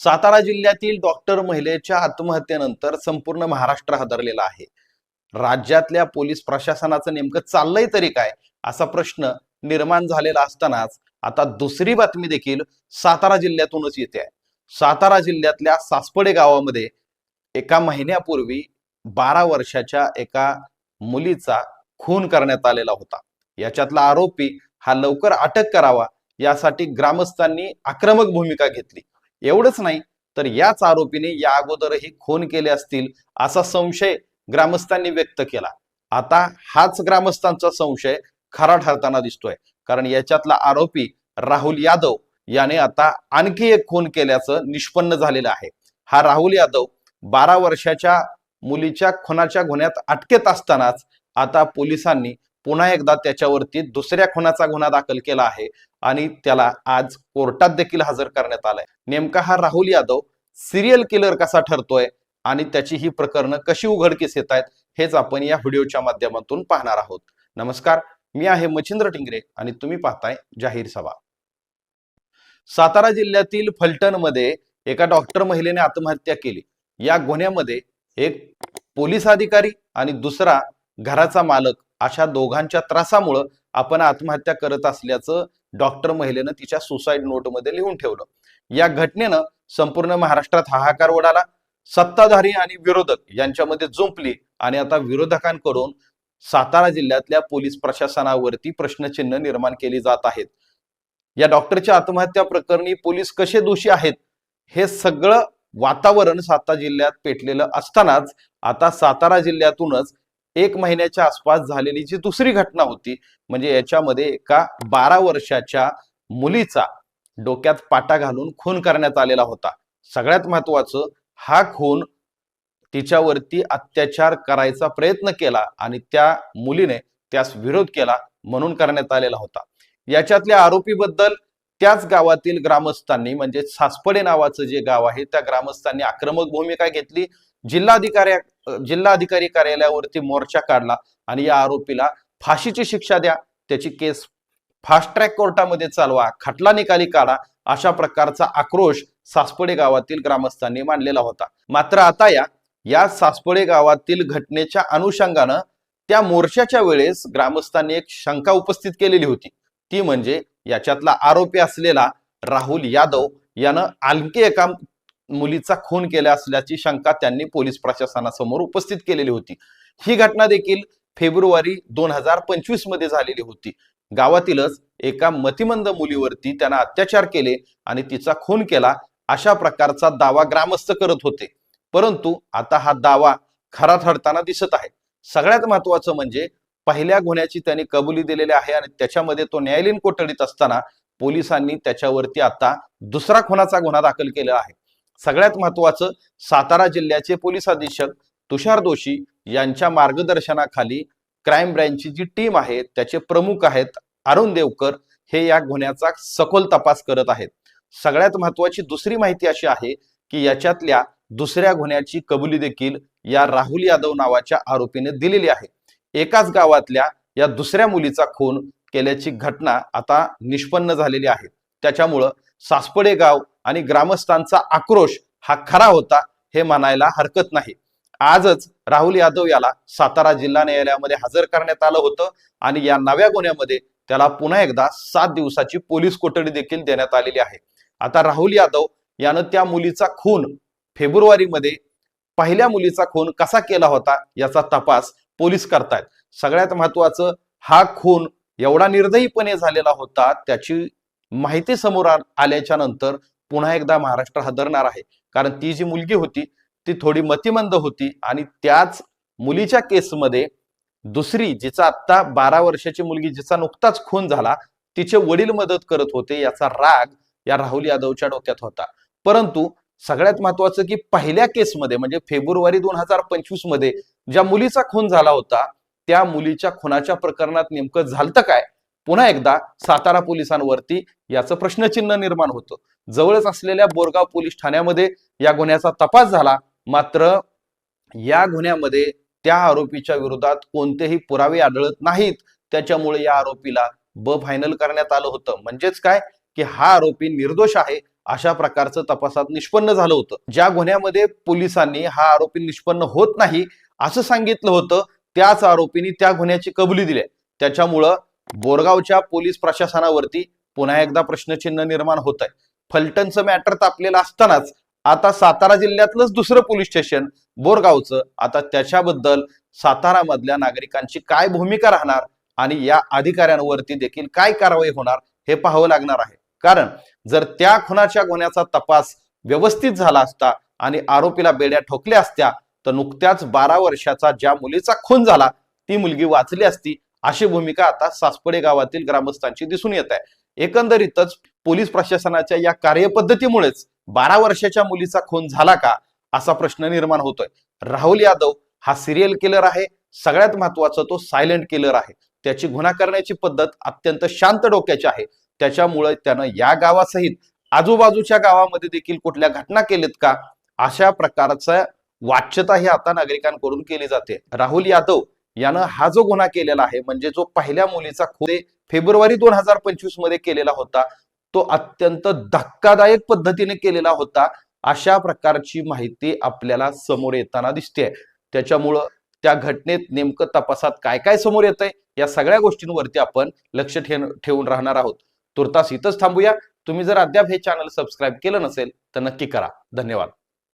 सातारा जिल्ह्यातील डॉक्टर महिलेच्या आत्महत्येनंतर संपूर्ण महाराष्ट्र हादरलेला आहे. राज्यातल्या पोलीस प्रशासनाचं नेमकं चाललंय तरी काय? असा प्रश्न निर्माण झालेला असतानाच आता दुसरी बातमी देखील सातारा जिल्ह्यातूनच येते आहे. सातारा जिल्ह्यातल्या सासपडे गावामध्ये एका महिन्यापूर्वी बारा वर्षाच्या एका मुलीचा खून करण्यात आलेला होता. याच्यातला आरोपी हा लवकर अटक करावा यासाठी ग्रामस्थांनी आक्रमक भूमिका घेतली. एवढंच नाही तर याच आरोपीने या अगोदरही खून केले असतील असा संशय ग्रामस्थांनी व्यक्त केला. आता हाच ग्रामस्थांचा संशय खरा ठरताना दिसतोय कारण याच्यातला आरोपी राहुल यादव याने आता आणखी एक खून केल्याचं निष्पन्न झालेलं आहे. हा राहुल यादव बारा वर्षाच्या मुलीच्या खुनाच्या गुन्ह्यात अटकेत असतानाच आता पोलिसांनी पुन्हा एकदा त्याच्यावरती दुसऱ्या खुनाचा गुन्हा दाखल केला आहे आणि त्याला आज कोर्टात देखील हजर करण्यात आलाय. नेमका हा राहुल यादव सिरियल किलर कसा ठरतोय आणि त्याची ही प्रकरणं कशी उघडकीस येत आहेत हेच आपण या व्हिडिओच्या माध्यमातून पाहणार आहोत. नमस्कार मी आहे मच्छिंद्र टिंगरे आणि तुम्ही पाहताय जाहीर सभा. सातारा जिल्ह्यातील फलटणमध्ये एका डॉक्टर महिलेने आत्महत्या केली. या गुन्ह्यामध्ये एक पोलीस अधिकारी आणि दुसरा घराचा मालक अशा दोघांच्या त्रासामुळं आपण आत्महत्या करत असल्याचं डॉक्टर महिलेनं तिच्या सुसाईड नोटमध्ये लिहून ठेवलं. या घटनेनं संपूर्ण महाराष्ट्रात हाहाकार ओढाला सत्ताधारी आणि विरोधक यांच्यामध्ये जुंपली आणि आता विरोधकांकडून सातारा जिल्ह्यातल्या पोलीस प्रशासनावरती प्रश्नचिन्ह निर्माण केली जात आहेत. या डॉक्टरच्या आत्महत्या प्रकरणी पोलीस कसे दोषी आहेत? हे सगळं वातावरण सातारा जिल्ह्यात पेटलेलं असतानाच आता सातारा जिल्ह्यातूनच एक महिन्याच्या आसपास झालेली जी दुसरी घटना होती म्हणजे याच्यामध्ये एका बारा वर्षाच्या मुलीचा डोक्यात पाटा घालून खून करण्यात आलेला होता. सगळ्यात महत्वाचं हा खून तिच्यावरती अत्याचार करायचा प्रयत्न केला आणि त्या मुलीने त्यास विरोध केला म्हणून करण्यात आलेला होता. याच्यातल्या आरोपीबद्दल त्याच गावातील ग्रामस्थांनी म्हणजे सासपडे नावाचं जे गाव आहे त्या ग्रामस्थांनी आक्रमक भूमिका घेतली. जिल्हाधिकाऱ्या जिल्हाधिकारी कार्यालयावरती मोर्चा काढला आणि या आरोपीला फाशीची शिक्षा द्या. त्याची केस फास्ट ट्रॅक कोर्टामध्ये चालवा खटला निकाली काढा अशा प्रकारचा आक्रोश सासपडे गावातील ग्रामस्थांनी मांडलेला होता. मात्र आता या या सासपडे गावातील घटनेच्या अनुषंगानं त्या मोर्चाच्या वेळेस ग्रामस्थांनी एक शंका उपस्थित केलेली होती. ती म्हणजे याच्यातला आरोपी असलेला राहुल यादव यानं आणखी एका मुलीचा खून केला असल्याची शंका त्यांनी पोलीस प्रशासनासमोर उपस्थित केलेली होती. ही घटना देखील फेब्रुवारी दोन हजार पंचवीसमध्ये झालेली होती. गावातीलच एका मतिमंद मुलीवरती त्यांना अत्याचार केले आणि तिचा खून केला अशा प्रकारचा दावा ग्रामस्थ करत होते. परंतु आता हा दावा खरा ठरताना दिसत आहे. सगळ्यात महत्वाचं म्हणजे पहिल्या गुन्ह्याची त्यांनी कबुली दिलेली आहे आणि त्याच्यामध्ये तो न्यायालयीन कोठडीत असताना पोलिसांनी त्याच्यावरती आता दुसरा खुनाचा गुन्हा दाखल केला आहे. सगळ्यात महत्वाचं सातारा जिल्ह्याचे पोलीस अधीक्षक तुषार दोशी यांच्या मार्गदर्शनाखाली क्राईम ब्रँचची जी टीम आहे त्याचे प्रमुख आहेत अरुण देवकर हे या गुन्ह्याचा सखोल तपास करत आहेत. सगळ्यात महत्वाची दुसरी माहिती अशी आहे की याच्यातल्या दुसऱ्या गुन्ह्याची कबुली देखील या राहुल यादव नावाच्या आरोपीने दिलेली आहे. एकाच गावातल्या या दुसऱ्या मुलीचा खून केल्याची घटना आता निष्पन्न झालेली आहे. त्याच्यामुळं सासपडे गाव आणि ग्रामस्थांचा आक्रोश हा खरा होता हे म्हणायला हरकत नाही. आजच राहुल यादव याला सातारा जिल्हा न्यायालयामध्ये हजर करण्यात आलं होतं आणि या नव्या गुन्ह्यामध्ये त्याला पुन्हा एकदा सात दिवसाची पोलीस कोठडी देखील देण्यात आलेली आहे. आता राहुल यादव यानं त्या मुलीचा खून फेब्रुवारीमध्ये पहिल्या मुलीचा खून कसा केला होता याचा तपास पोलीस करतायत. सगळ्यात महत्वाचं हा खून एवढा निर्दयीपणे झालेला होता त्याची माहिती समोर आल्याच्यानंतर पुन्हा एकदा महाराष्ट्र हादरणार आहे. कारण ती जी मुलगी होती ती थोडी मतिमंद होती आणि त्याच मुलीच्या केसमध्ये दुसरी जिचा आत्ता बारा वर्षाची मुलगी जिचा नुकताच खून झाला तिचे वडील मदत करत होते याचा राग या राहुल यादवच्या डोक्यात होता. परंतु सगळ्यात महत्वाचं की पहिल्या केसमध्ये म्हणजे फेब्रुवारी दोन हजार पंचवीसमध्ये ज्या मुलीचा खून झाला होता त्या मुलीच्या खुनाच्या प्रकरणात नेमकं झालतं काय? पुन्हा एकदा सातारा पोलिसांवरती याचं प्रश्नचिन्ह निर्माण होतं. जवळच असलेल्या बोरगाव पोलीस ठाण्यामध्ये या गुन्ह्याचा तपास झाला. मात्र या गुन्ह्यामध्ये त्या आरोपीच्या विरोधात कोणतेही पुरावे आढळत नाहीत. त्याच्यामुळे या आरोपीला ब फायनल करण्यात आलं होतं. म्हणजेच काय? की हा आरोपी निर्दोष आहे अशा प्रकारचं तपासात निष्पन्न झालं होतं. ज्या गुन्ह्यामध्ये पोलिसांनी हा आरोपी निष्पन्न होत नाही असं सांगितलं होतं त्याच आरोपींनी त्या गुन्ह्याची कबुली दिली. आहे. त्याच्यामुळं बोरगावच्या पोलीस प्रशासनावरती पुन्हा एकदा प्रश्नचिन्ह निर्माण होत आहे. फलटणचं मॅटर तापलेलं असतानाच आता सातारा जिल्ह्यातलंच दुसरं पोलीस स्टेशन बोरगावचं. आता त्याच्याबद्दल सातारा मधल्या नागरिकांची काय भूमिका राहणार आणि या अधिकाऱ्यांवरती देखील काय कारवाई होणार हे पाहावं लागणार आहे. कारण जर त्या खुनाच्या गुन्ह्याचा तपास व्यवस्थित झाला असता आणि आरोपीला बेड्या ठोकल्या असत्या तर नुकत्याच बारा वर्षाचा ज्या मुलीचा खून झाला ती मुलगी वाचली असती अशी भूमिका आता सासपडे गावातील ग्रामस्थांची दिसून येत आहे. एकंदरीतच पोलीस प्रशासनाच्या या कार्यपद्धतीमुळेच बारा वर्षाच्या मुलीचा खून झाला का असा प्रश्न निर्माण होतोय. राहुल यादव हा सिरियल किलर आहे. सगळ्यात महत्वाचं तो सायलेंट किलर आहे. त्याची गुन्हा करण्याची पद्धत अत्यंत शांत डोक्याची आहे. त्याच्यामुळे त्यानं या गावासहित आजूबाजूच्या गावामध्ये देखील कुठल्या घटना केलेत का अशा प्रकारचा वाच्यता ही आता नागरिकांकडून केली जाते. राहुल यादव यानं हा जो गुन्हा केलेला आहे म्हणजे जो पहिल्या मुलीचा खुले फेब्रुवारी दोन हजार पंचवीसमध्ये केलेला होता तो अत्यंत धक्कादायक पद्धतीने केलेला होता अशा प्रकारची माहिती आपल्याला समोर येताना दिसते त्याच्यामुळं त्या घटनेत नेमकं तपासात काय काय समोर येत आहे या सगळ्या गोष्टींवरती आपण लक्ष ठेवून राहणार आहोत. तुर्तास इथंच थांबूया. तुम्ही जर अद्याप हे चॅनल सबस्क्राईब केलं नसेल तर नक्की करा. धन्यवाद.